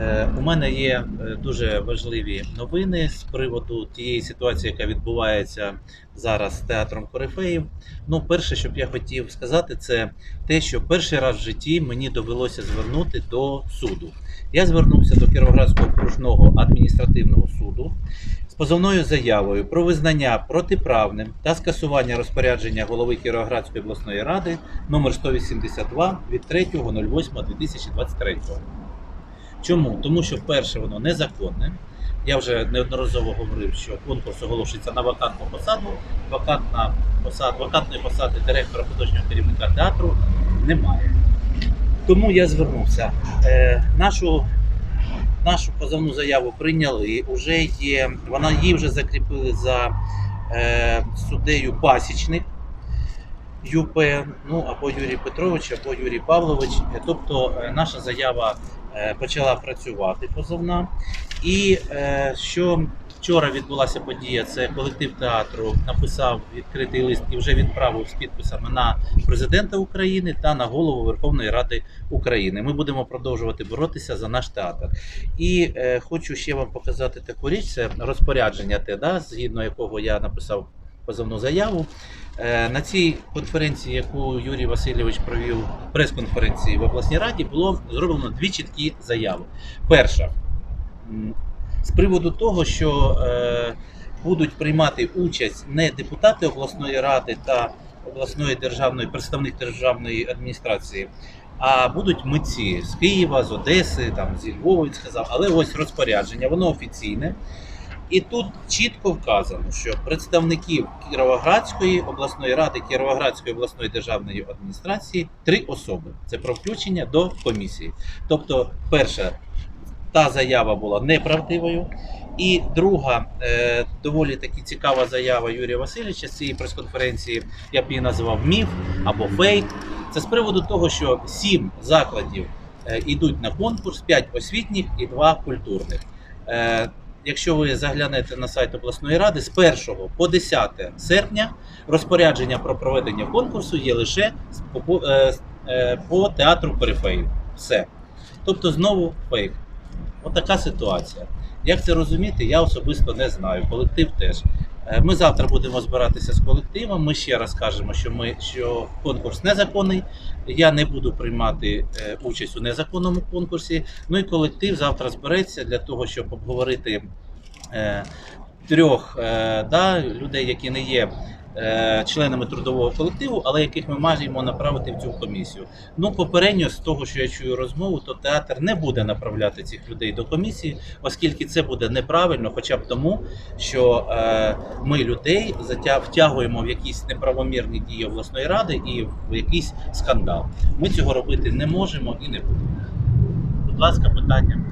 Е, У мене є е, дуже важливі новини з приводу тієї ситуації, яка відбувається зараз з театром Корифеїв. Ну, перше, що б я хотів сказати, це те, що перший раз в житті мені довелося звернути до суду. Я звернувся до Кіровоградського окружного адміністративного суду з позовною заявою про визнання протиправним та скасування розпорядження голови Кіровоградської обласної ради номер 182 від 3.08.2023. Чому? Тому що перше воно незаконне. Я вже неодноразово говорив, що конкурс оголошується на вакантну посаду. Вакантна посада, вакантної посади директора художнього керівника театру немає. Тому я звернувся. Е, нашу, нашу позовну заяву прийняли. Уже є, вона її вже закріпили за е, суддею Пасічник. ЮП, ну або Юрій Петрович, або Юрій Павлович. Е, Тобто е, наша заява почала працювати позовна. І е, що вчора відбулася подія, це колектив театру написав відкритий лист і вже відправив з підписами на президента України та на голову Верховної Ради України. Ми будемо продовжувати боротися за наш театр. І е, хочу ще вам показати таку річ: це розпорядження те, да, згідно якого я написав позовну заяву. Е, На цій конференції, яку Юрій Васильович провів прес-конференції в обласній раді, було зроблено дві чіткі заяви. Перша з приводу того, що е, будуть приймати участь не депутати обласної ради та обласної державної представник державної адміністрації, а будуть митці з Києва, з Одеси, там зі Львова він сказав, але ось розпорядження, воно офіційне. І тут чітко вказано, що представників Кіровоградської обласної ради, Кіровоградської обласної державної адміністрації три особи. Це про включення до комісії. Тобто, перша та заява була неправдивою. І друга, е, доволі таки цікава заява Юрія Васильовича з цієї прес-конференції, я б її називав міф або фейк. Це з приводу того, що сім закладів е, йдуть на конкурс, п'ять освітніх і два культурних. Е, Якщо ви заглянете на сайт обласної ради, з 1 по 10 серпня розпорядження про проведення конкурсу є лише з- по, е, е, по театру Перифеїв. Все. Тобто знову фейк. Отака ситуація. Як це розуміти, я особисто не знаю. Колектив теж. Е, Ми завтра будемо збиратися з колективом. Ми ще раз кажемо, що ми що конкурс незаконний. Я не буду приймати е, участь у незаконному конкурсі. Ну і колектив завтра збереться для того, щоб обговорити е, трьох да, людей, які не є членами трудового колективу, але яких ми маємо направити в цю комісію. Ну, попередньо, з того, що я чую розмову, то театр не буде направляти цих людей до комісії, оскільки це буде неправильно, хоча б тому, що е, ми людей втягуємо в якісь неправомірні дії обласної ради і в якийсь скандал. Ми цього робити не можемо і не будемо. Будь ласка, питання.